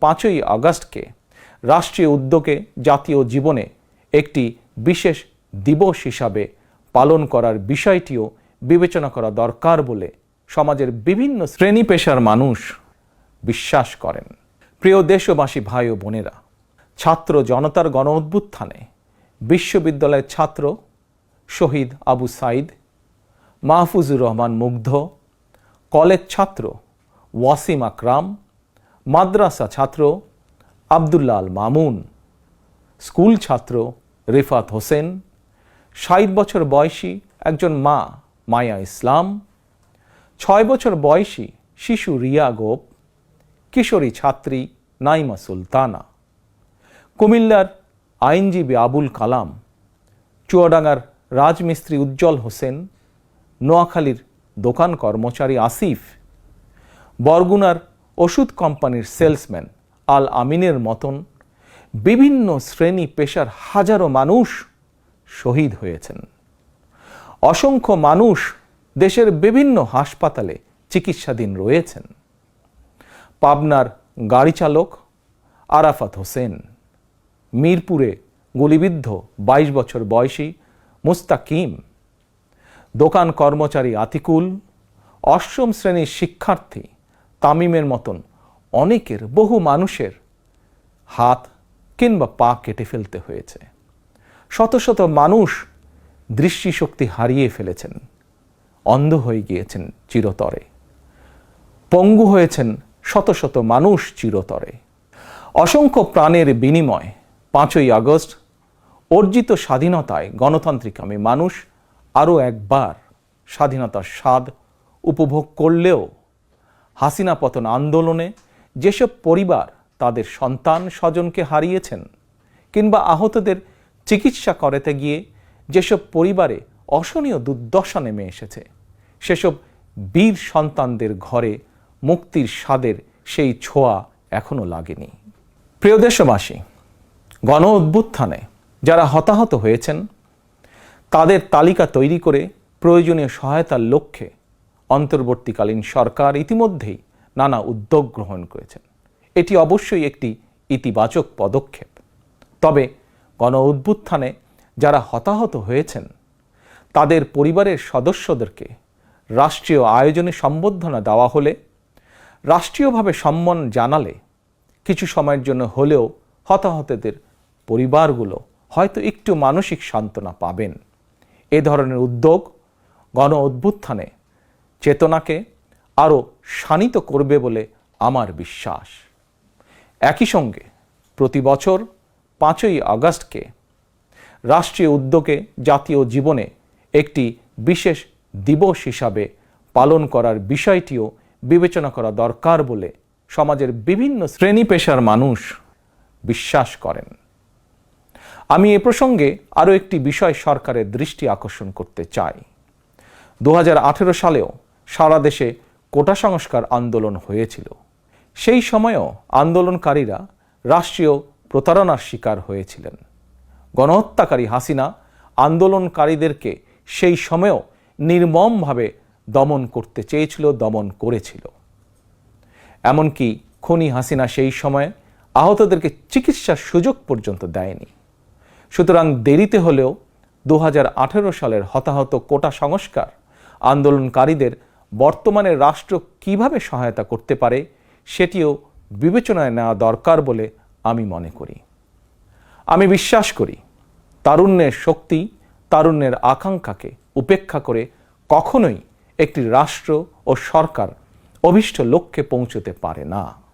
পাঁচই আগস্টকে রাষ্ট্রীয় উদ্যোগে জাতীয় জীবনে একটি বিশেষ দিবস হিসাবে পালন করার বিষয়টিও বিবেচনা করা দরকার বলে সমাজের বিভিন্ন শ্রেণি পেশার মানুষ বিশ্বাস করেন। প্রিয় দেশবাসী, ভাই ও বোনেরা, ছাত্র জনতার গণ অভ্যুত্থানে বিশ্ববিদ্যালয়ের ছাত্র শহীদ আবু সাইদ, মাহফুজুর রহমান মুগ্ধ, কলেজ ছাত্র ওয়াসিম আকরাম মাদ্রাসা ছাত্র আবদুল্লাহ আল মামুন, স্কুল ছাত্র রেফাত হোসেন, ষাট বছর বয়সী একজন মা মায়া ইসলাম, ছয় বছর বয়সী শিশু রিয়া গোপ, কিশোরী ছাত্রী নাইমা সুলতানা। কুমিল্লার আইনজীবী আবুল কালাম, চুয়াডাঙ্গার রাজমিস্ত্রি উজ্জ্বল হোসেন, নোয়াখালীর দোকান কর্মচারী আসিফ, বরগুনার ওষুধ কোম্পানির সেলসম্যান আল আমিনের মতন বিভিন্ন শ্রেণি পেশার হাজারো মানুষ শহীদ হয়েছেন। অসংখ্য মানুষ দেশের বিভিন্ন হাসপাতালে চিকিৎসাধীন রয়েছেন। পাবনার গাড়ি চালক আরাফাত হোসেন, মিরপুরে গুলিবিদ্ধ বাইশ বছর বয়সী মুস্তাকিম, দোকান কর্মচারী আতিকুল, অষ্টম শ্রেণির শিক্ষার্থী তামিমের মতন অনেকের, বহু মানুষের হাত কিংবা পা কেটে ফেলতে হয়েছে। শত শত মানুষ দৃষ্টিশক্তি হারিয়ে ফেলেছেন। অন্ধ হয়ে গিয়েছেন চিরতরে। পঙ্গু হয়েছেন শত শত মানুষ চিরতরে। অসংখ্য প্রাণের বিনিময় পাঁচই আগস্ট অর্জিত স্বাধীনতায় গণতান্ত্রিকামী মানুষ আরও একবার স্বাধীনতার স্বাদ উপভোগ করলেও হাসিনা পতন আন্দোলনে যেসব পরিবার তাদের সন্তান স্বজনকে হারিয়েছেন কিংবা আহতদের চিকিৎসা করাতে গিয়ে যেসব পরিবারে অসহনীয় দুর্দশা নেমে এসেছে, সেসব বীর সন্তানদের ঘরে মুক্তির স্বাদের সেই ছোঁয়া এখনও লাগেনি। প্রিয় দেশবাসী, গণ অভ্যুত্থানে যারা হতাহত হয়েছেন, তাদের তালিকা তৈরি করে প্রয়োজনীয় সহায়তার লক্ষ্যে অন্তর্বর্তীকালীন সরকার ইতিমধ্যেই নানা উদ্যোগ গ্রহণ করেছেন। এটি অবশ্যই একটি ইতিবাচক পদক্ষেপ। তবে গণ অভ্যুত্থানে যারা হতাহত হয়েছেন, তাদের পরিবারের সদস্যদেরকে রাষ্ট্রীয় আয়োজনে সম্বর্ধনা দেওয়া হলে, রাষ্ট্রীয়ভাবে সম্মান জানালে কিছু সময়ের জন্য হলেও হতাহতদের পরিবারগুলো হয়তো একটু মানসিক সান্ত্বনা পাবেন। এ ধরনের উদ্যোগ গণ অভ্যুত্থানে চেতনাকে আরও শানিত করবে বলে আমার বিশ্বাস। একই সঙ্গে প্রতি বছর পাঁচই আগস্টকে রাষ্ট্রীয় উদ্যোগে জাতীয় জীবনে একটি বিশেষ দিবস হিসাবে পালন করার বিষয়টিও বিবেচনা করা দরকার বলে সমাজের বিভিন্ন শ্রেণি পেশার মানুষ বিশ্বাস করেন। আমি এ প্রসঙ্গে আরও একটি বিষয় সরকারের দৃষ্টি আকর্ষণ করতে চাই। দু হাজার আঠেরো সালেও সারা দেশে কোটা সংস্কার আন্দোলন হয়েছিল। সেই সময়েও আন্দোলনকারীরা রাষ্ট্রীয় প্রতারণার শিকার হয়েছিলেন। গণহত্যাকারী হাসিনা আন্দোলনকারীদেরকে সেই সময়েও নির্মমভাবে দমন করতে চেয়েছিল, দমন করেছিল। এমনকি খনি হাসিনা সেই সময়ে আহতদেরকে চিকিৎসার সুযোগ পর্যন্ত দেয়নি। সুতরাং দেরিতে হলেও দু হাজার আঠেরো সালের হতাহত কোটা সংস্কার আন্দোলনকারীদের বর্তমানে রাষ্ট্র কীভাবে সহায়তা করতে পারে সেটিও বিবেচনায় নেওয়া দরকার বলে আমি মনে করি। আমি বিশ্বাস করি তারুণ্যের শক্তি, তারুণ্যের আকাঙ্ক্ষাকে উপেক্ষা করে কখনোই একটি রাষ্ট্র ও সরকার অভিষ্ট লক্ষ্যে পৌঁছতে পারে না।